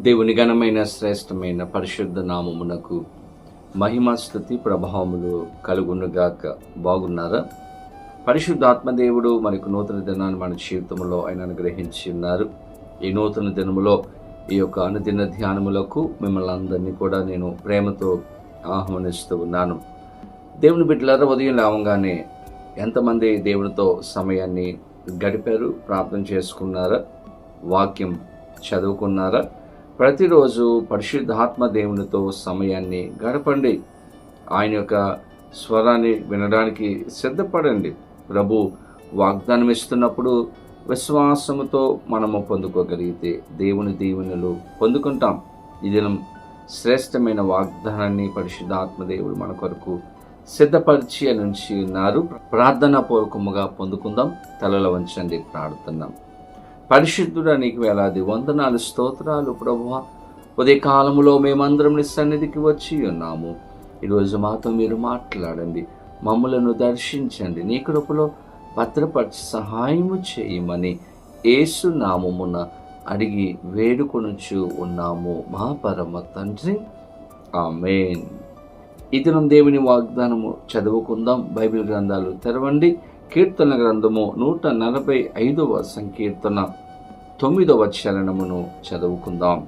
దేవుని ఘనమైన శ్రేష్టమైన పరిశుద్ధ నామమునకు మహిమ స్థుతి ప్రభావములు కలుగునుగాక. బాగున్నారా? పరిశుద్ధాత్మదేవుడు మనకు నూతన దినాన్ని మన జీవితంలో ఆయన అనుగ్రహించి ఉన్నారు. ఈ నూతన దినములో ఈ యొక్క అనుదిన ధ్యానములకు మిమ్మల్ని అందరినీ కూడా నేను ప్రేమతో ఆహ్వానిస్తూ ఉన్నాను. దేవుని బిడ్డలారా ఉదయం లేవగానే ఎంతమంది దేవునితో సమయాన్ని గడిపారు? ప్రార్థన చేసుకున్నారా? వాక్యం చదువుకున్నారా? ప్రతిరోజు పరిశుద్ధాత్మ దేవునితో సమయాన్ని గడపండి. ఆయన యొక్క స్వరాన్ని వినడానికి సిద్ధపడండి. ప్రభు వాగ్దానం ఇస్తున్నప్పుడు విశ్వాసముతో మనము పొందుకోగలిగితే దేవుని దీవెనలు పొందుకుంటాం. ఇది శ్రేష్టమైన వాగ్దానాన్ని పరిశుద్ధాత్మ దేవుడు మన కొరకు సిద్ధపరిచి నుంచి ఉన్నారు. ప్రార్థనా పూర్వకముగా పొందుకుందాం. తలలో వంచండి ప్రార్థన పరిశుద్ధుడా నీకు వేలాది వందనాలు స్తోత్రాలు ప్రభు ఉదయ కాలంలో మేమందరం నీ సన్నిధికి వచ్చి ఉన్నాము. ఈరోజు మాతో మీరు మాట్లాడండి మమ్మలను దర్శించండి నీ కృపలో భద్రపరిచి సహాయము చేయమని ఏసు నామమున అడిగి వేడుకొనుచు ఉన్నాము. మా పరమ తండ్రి. ఆమెన్. ఈ దేవుని వాగ్దానము చదువుకుందాం. బైబిల్ గ్రంథాలు తెరవండి. కీర్తన గ్రంథము నూట నలభై ఐదవ సంకీర్తన తొమ్మిదవ చరణమును చదువుకుందాం.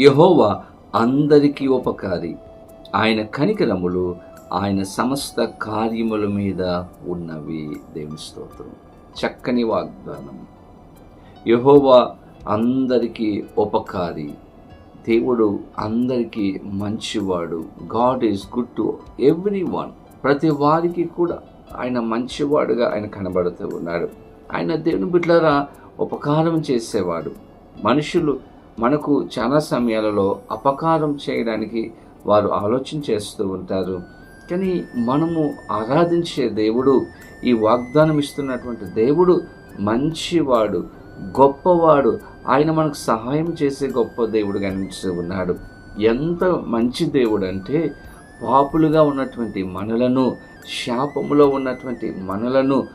యహోవా అందరికీ ఉపకారి. ఆయన కనికరములు ఆయన సమస్త కార్యముల మీద ఉన్నవి. దేవుని స్తోత్రం. చక్కని వాగ్దానం. యహోవా అందరికీ ఉపకారి. దేవుడు అందరికీ మంచివాడు. God is good to everyone ప్రతి వారికి కూడా. ఆయన మంచివాడుగా ఆయన కనబడుతూ ఉన్నాడు. ఆయన దేవుని బిడ్డలారా ఉపకారం చేసేవాడు. మనుషులు మనకు చాలా సమయాలలో అపకారం చేయడానికి వారు ఆలోచన చేస్తూ ఉంటారు. కానీ మనము ఆరాధించే దేవుడు ఈ వాగ్దానం ఇస్తున్నటువంటి దేవుడు మంచివాడు గొప్పవాడు. ఆయన మనకు సహాయం చేసే గొప్ప దేవుడు కనిపిస్తూ ఉన్నాడు. ఎంత మంచి దేవుడు అంటే పాపులుగా ఉన్నటువంటి మనలను శాపములో ఉన్నటువంటి మనలను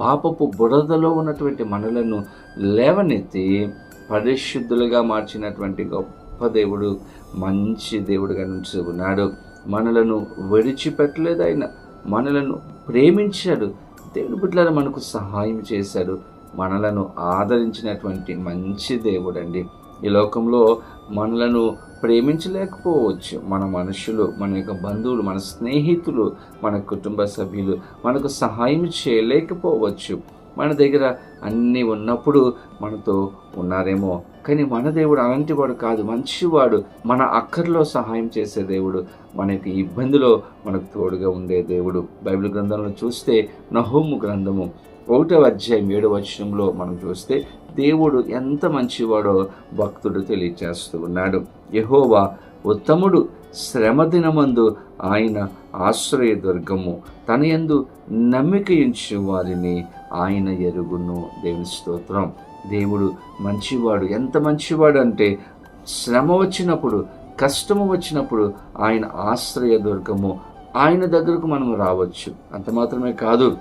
పాపపు బురదలో ఉన్నటువంటి మనలను లేవనెత్తి పరిశుద్ధులుగా మార్చినటువంటి గొప్ప దేవుడు మంచి దేవుడుగా నుంచి ఉన్నాడు మనలను విడిచిపెట్టలేదు ఆయన మనలను ప్రేమించాడు. దేవుని బిడ్డలను మనకు సహాయం చేశాడు మనలను ఆదరించినటువంటి మంచి దేవుడండి. ఈ లోకంలో మనలను ప్రేమించలేకపోవచ్చు. మన మనుషులు మన యొక్క బంధువులు మన స్నేహితులు మన కుటుంబ సభ్యులు మనకు సహాయం చేయలేకపోవచ్చు. మన దగ్గర అన్నీ ఉన్నప్పుడు మనతో ఉన్నారేమో కానీ మన దేవుడు అలాంటి వాడు కాదు. మంచివాడు మన అక్కర్లో సహాయం చేసే దేవుడు. మనకి ఇబ్బందిలో మనకు తోడుగా ఉండే దేవుడు. బైబిల్ గ్రంథంలో చూస్తే నహోము గ్రంథము ఒకటవ అధ్యాయం ఏడవ వచనంలో మనం చూస్తే దేవుడు ఎంత మంచివాడో భక్తుడు తెలియచేస్తూ ఉన్నాడు. యహోవా ఉత్తముడు శ్రమదినమందు ఆయన ఆశ్రయ దుర్గము తన యందు నమ్మికయించు వారిని ఆయన ఎరుగును. దేవుని స్తోత్రం. దేవుడు మంచివాడు. ఎంత మంచివాడు అంటే శ్రమ వచ్చినప్పుడు కష్టము వచ్చినప్పుడు ఆయన ఆశ్రయ దుర్గము. ఆయన దగ్గరకు మనం రావచ్చు. అంత మాత్రమే కాదు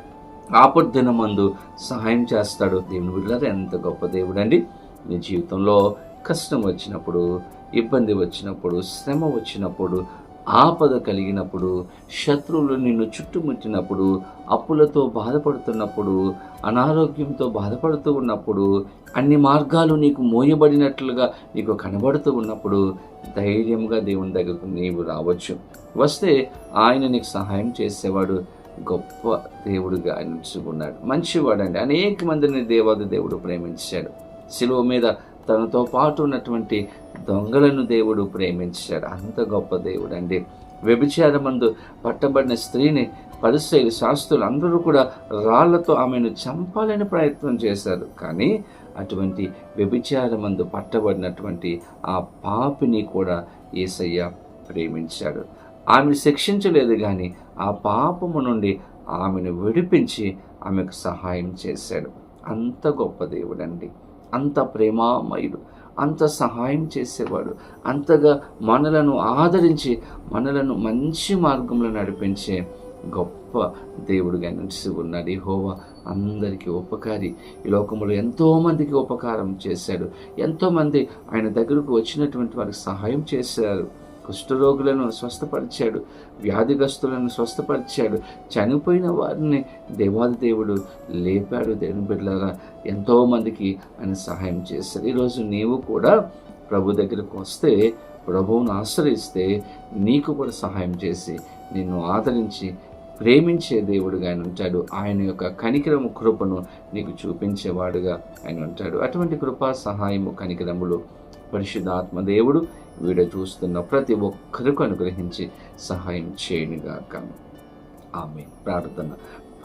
ఆపద్దినమందు సహాయం చేస్తాడు దేవుని బిడ్డలారా. ఎంత గొప్ప దేవుడు అండి నీ జీవితంలో కష్టం వచ్చినప్పుడు ఇబ్బంది వచ్చినప్పుడు శ్రమ వచ్చినప్పుడు ఆపద కలిగినప్పుడు శత్రువులు నిన్ను చుట్టుముట్టినప్పుడు అప్పులతో బాధపడుతున్నప్పుడు అనారోగ్యంతో బాధపడుతూ ఉన్నప్పుడు అన్ని మార్గాలు నీకు మోయబడినట్లుగా నీకు కనబడుతూ ఉన్నప్పుడు ధైర్యంగా దేవుని దగ్గరకు నీవు రావచ్చు. వస్తే ఆయన నీకు సహాయం చేసేవాడు గొప్ప దేవుడిగా ఆయన ఉంచుకున్నాడు మంచివాడు అండి అనేక మందిని దేవాది దేవుడు ప్రేమించాడు. శిలువ మీద తనతో పాటు ఉన్నటువంటి దొంగలను దేవుడు ప్రేమించాడు. అంత గొప్ప దేవుడు అండి వ్యభిచారమందు పట్టబడిన స్త్రీని పరిశ్రమ శాస్త్రులు అందరూ కూడా రాళ్ళతో ఆమెను చంపాలని ప్రయత్నం చేశారు. కానీ అటువంటి వ్యభిచారమందు పట్టబడినటువంటి ఆ పాపిని కూడా ఏసయ్య ప్రేమించాడు. ఆమెను శిక్షించలేదు కానీ ఆ పాపము నుండి ఆమెను విడిపించి ఆమెకు సహాయం చేశాడు. అంత గొప్ప దేవుడండి. అంత ప్రేమామయుడు అంత సహాయం చేసేవాడు అంతగా మనలను ఆదరించి మనలను మంచి మార్గంలో నడిపించే గొప్ప దేవుడుగా నిలిచి ఉన్నాడు హోవా అందరికీ ఉపకారి. ఈ లోకంలో ఎంతోమందికి ఉపకారం చేశాడు. ఎంతోమంది ఆయన దగ్గరకు వచ్చినటువంటి వారికి సహాయం చేశారు. కుష్ఠరోగులను స్వస్థపరిచాడు వ్యాధిగ్రస్తులను స్వస్థపరిచాడు. చనిపోయిన వారిని దేవాది దేవుడు లేపాడు. దేవుని బిడ్డలారా ఎంతోమందికి ఆయన సహాయం చేశారు ఈరోజు నీవు కూడా ప్రభు దగ్గరకు వస్తే ప్రభువును ఆశ్రయిస్తే నీకు కూడా సహాయం చేసి నిన్ను ఆదరించి ప్రేమించే దేవుడుగా ఆయన ఉంటాడు. ఆయన యొక్క కనికరము కృపను నీకు చూపించేవాడుగా ఆయన ఉంటాడు. అటువంటి కృపా సహాయము కనికరములు పరిశుద్ధాత్మ దేవుడు వీడియో చూస్తున్న ప్రతి ఒక్కరికి అనుగ్రహించి సహాయం చేయనుగాక ఆమె ప్రార్థన.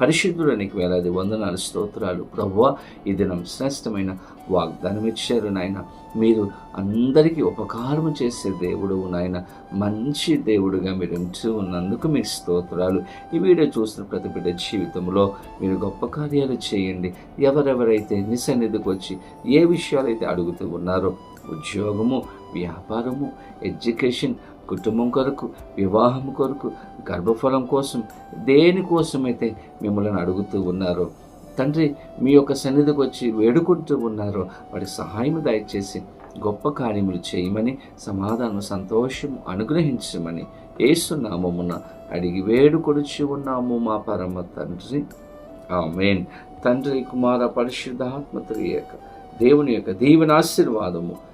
పరిశుద్ధుడానికి వేలాది వందనాలు స్తోత్రాలు. ప్రభువ ఈ దినం శ్రేష్టమైన వాగ్దానం ఇచ్చారు నాయన. మీరు అందరికీ ఉపకారం చేసే దేవుడు నాయన. మంచి దేవుడుగా మీరు ఉంచి ఉన్నందుకు మీకు స్తోత్రాలు. ఈ వీడియో చూసిన ప్రతి బిడ్డ జీవితంలో మీరు గొప్ప కార్యాలు చేయండి. ఎవరెవరైతే నిసన్నిధికి వచ్చి ఏ విషయాలైతే అడుగుతూ ఉన్నారో ఉద్యోగము వ్యాపారము ఎడ్యుకేషన్ కుటుంబం కొరకు వివాహం కొరకు గర్భఫలం కోసం దేనికోసమైతే మిమ్మల్ని అడుగుతూ ఉన్నారో తండ్రి మీ యొక్క సన్నిధికి వచ్చి వేడుకుంటూ ఉన్నారో వాడి సహాయం దయచేసి గొప్ప కార్యములు చేయమని సమాధానం సంతోషం అనుగ్రహించమని ఏసునామమున అడిగి వేడుకొడుచు ఉన్నాము మా పరమ తండ్రి. ఆమెన్. తండ్రి కుమార పరిశుద్ధాత్మ త్రియక దేవుని యొక్క దీవెన ఆశీర్వాదము